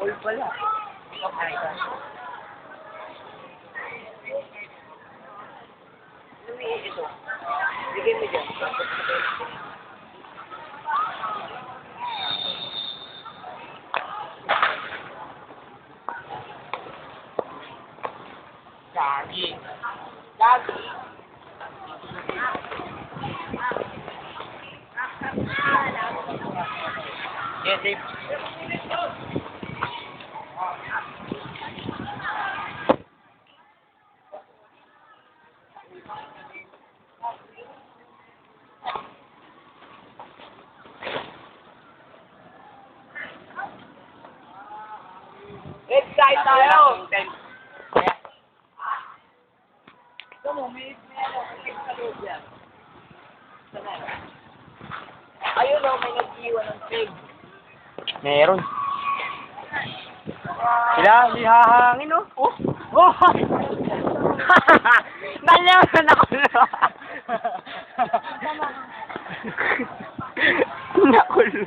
Uy pala. Okay. Lumiin ito. Bigay mo dyan. Lagi. Lagi. Yes, yes. Try tayo! Ito mo, may ano, may sa loob yan. Sana. Ayun o, may nag-iwan ng pig. Meron. Sila, hindi hahangin, oh. Oh! Oh! Nalaman ako na. Nakulo.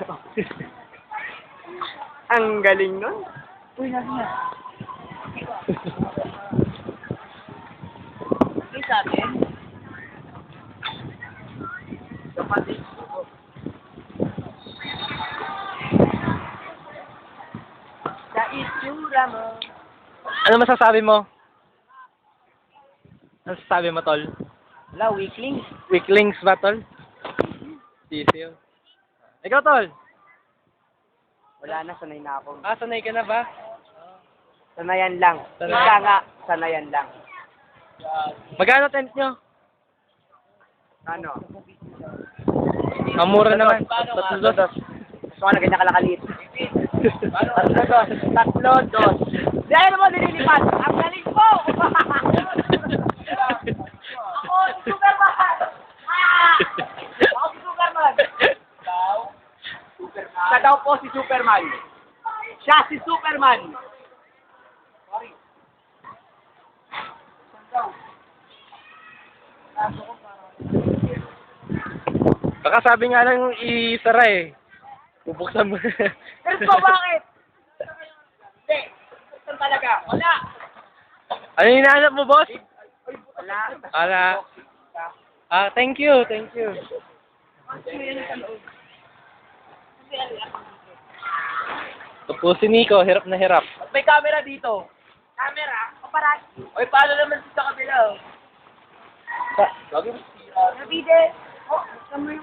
Ang galing nun. Uy, nasa na. May sabi? Kapatid ko. Sa itsura mo. Ano masasabi mo? Ano masasabi mo, Tol? Wala, weakling. Weaklings ba, Tol? Yun. Ikaw, Tol? Wala na, sanay na ako. Ah, sanay ka na ba? Sanayan lang. Sanay. Ika nga, sanayan lang. Magkano tent nyo? Ano? Ang mura naman. Tatlo dos. Gusto ko na ganyan kalakalit. Tatlo dos. Tatlo dos. Dahil mo nililipat. Ang galing mo! Ako, Superman! Ah! Ako si Superman! Ikaw? Superman? Siya daw po si Superman. Siya si Superman. Baka sabi nga lang isara eh. Bubuksan mo. Pero po, bakit? Hindi. Saan talaga? Wala. ano yung hinahanap mo, boss? Wala. Ala. Ah, thank you, thank you. Ito po si Nico, hirap na hirap. May camera dito. Camera? Paparazzi. Oy, paano naman sa kabila? Lagi mo. Nabide. Oh, yung...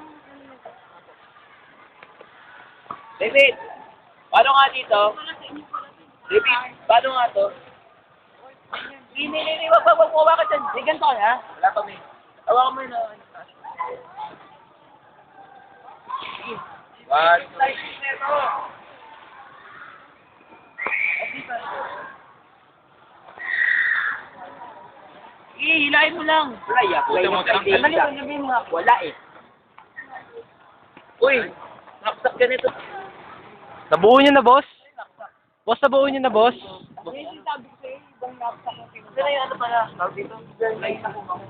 David, paano nga dito? David, paano nga to? Hindi, hindi, hindi. Wag, wag, wag, wag ka dyan. Hindi, ganito ka na. Wala pa, may. Hawakan mo yun. One, two, Eh, hilahin mo lang. Wala, yak. Wala yung Ano yung sabihin mo? Wala eh. Uy, naksak ganito. Nabuo niyo na, boss? Boss, nabuo niyo na, boss? Hindi sabi ko sa'yo, ibang naksak yung pinuha. Sino yung ano pala? Tawag dito? Fly na ko ako.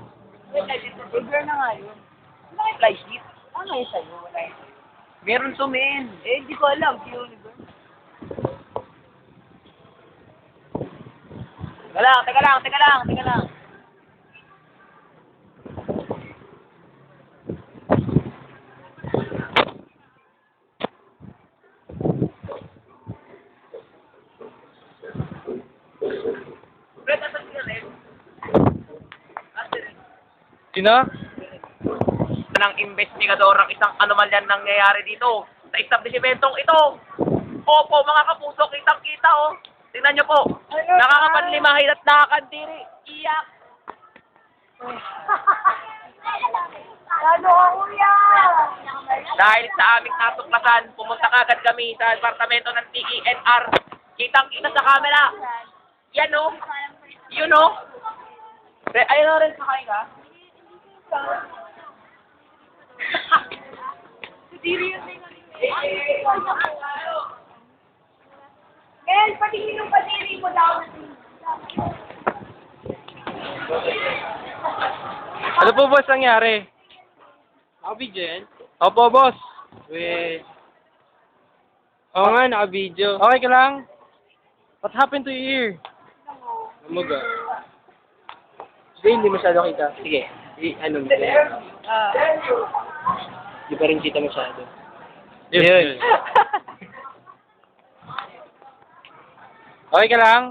May fly dito. Burger na nga yun. Kayong fly sheet? Ano yung sa'yo? Wala sa'yo. Meron to, men. Eh, hindi ko alam. Si Universe. Teka lang, teka lang, teka lang, teka lang. Sino? ng investigador ang isang anomalyan nangyayari dito sa establishmentong ito. Opo, mga kapuso, kitang-kita oh. Tingnan nyo po. Nakakapanlimahin at nakakandiri. Iyak. Ano kuya? Dahil sa aming natuklasan, pumunta kagad kami sa departamento ng TENR. Kitang-kita sa camera. Yan oh. Yun oh. Re- Ayun oh, rin sa ka. Mel, patingin yung patiri mo daw. Ano po, boss, nangyari? Nakabidyo yan? Opo, boss. Weh. Oo nga, naka-video. Okay ka lang? What happened to your ear? Lumuga. Hindi, hindi masyado kita. Sige. I, ano mo? Ah. Di pa rin kita masyado. Yun. Yun. Okay ka lang?